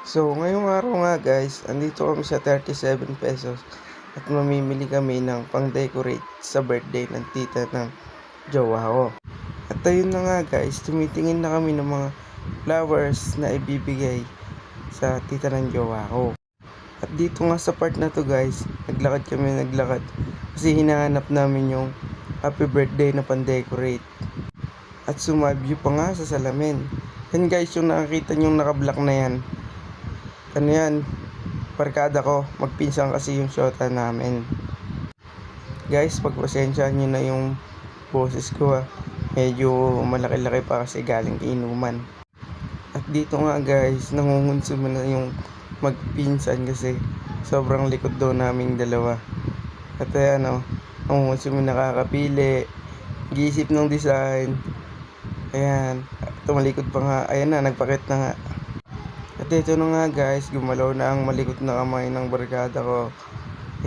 So, ngayong araw nga guys, andito kami sa 37 pesos at mamimili kami ng pang-decorate sa birthday ng tita ng jowa ko. At ayun na nga guys, tumitingin na kami ng mga flowers na ibibigay sa tita ng jowa ko. At dito nga sa part na to guys, naglakad kami naglakad kasi hinahanap namin yung happy birthday na pang-decorate. At sumabyo pa nga sa salamin. Yan guys, yung nakakita yung naka-black na yan, ano yan, barkada ko, magpinsan kasi yung shota namin. Guys, pagpasensyahan nyo na yung boses ko ah. Medyo malaki-laki pa kasi galing inuman. At dito nga guys, nangungunsuma na yung magpinsan kasi sobrang likod daw naming dalawa. At ayan oh, nangungunsuma nakakapili, giisip ng design. Ayan, tumalikod pa nga, ayan na, nagpakit na nga. At ito na nga guys, gumalaw na ang malikot na kamay ng barkada ko.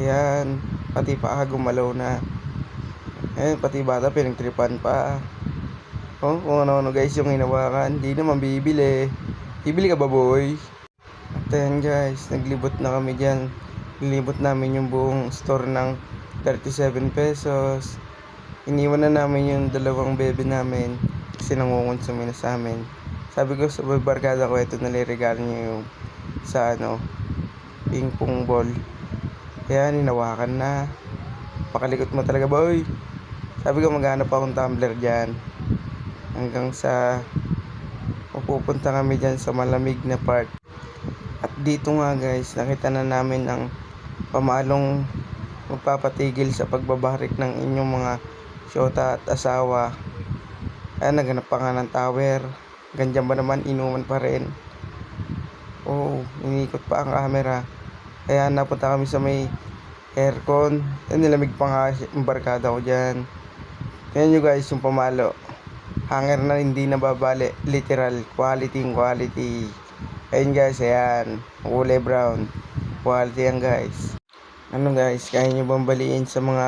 Ayan, pati paa gumalaw na. Ayan, pati bata pinagtripan pa. Oh, kung ano-ano guys yung hinawakan, di naman bibili. Bibili ka ba boy? At ayan guys, naglibot na kami dyan. Nilibot namin yung buong store ng 37 pesos. Iniwan na namin yung dalawang bebe namin kasi nangungonsumi na sa amin. Sabi ko sa barkada ko, ito naliregalo niyo yung sa ano, ping pong ball. Kaya ninawakan na. Pakalikot mo talaga boy. Sabi ko maghanap akong tumbler dyan. Hanggang sa pupunta kami dyan sa malamig na part. At dito nga guys, nakita na namin ang pamalong magpapatigil sa pagbabarik ng inyong mga syota at asawa. Ayan, naghanap pa nga ng tower. Ganyan ba naman, inuman pa rin. Oo, inikot pa ang camera. Kaya napunta kami sa may aircon. Yan, nilamig pa nga yung ko dyan. Yan nyo guys, yung pamalo. Hanger na hindi nababali. Literal, quality quality. Ayun guys, ayan. Kulay brown. Quality yan guys. Ano guys, kaya nyo bang sa mga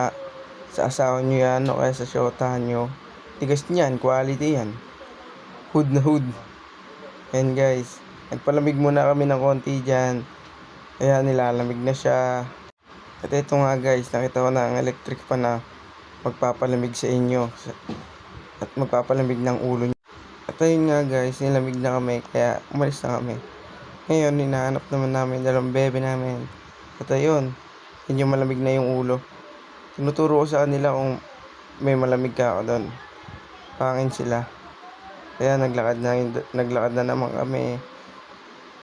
sa asawa nyo yan o kaya sa syotahan nyo? Tigas niyan, quality yan. Hood na hood. Ayan guys. Nagpalamig muna kami ng konti dyan. Ayan, nilalamig na siya. At ito nga guys, nakita ko na ang electric pa na magpapalamig sa inyo. At magpapalamig ng ulo nyo. At ayun nga guys, nilamig na kami kaya umalis na kami. Ngayon, hinahanap naman namin dalawang bebe namin. At ayun, yun yung malamig na yung ulo. Tinuturo ko sa kanila kung may malamig ka ako doon. Pangin sila. Kaya naglakad na, naglakad na naman kami.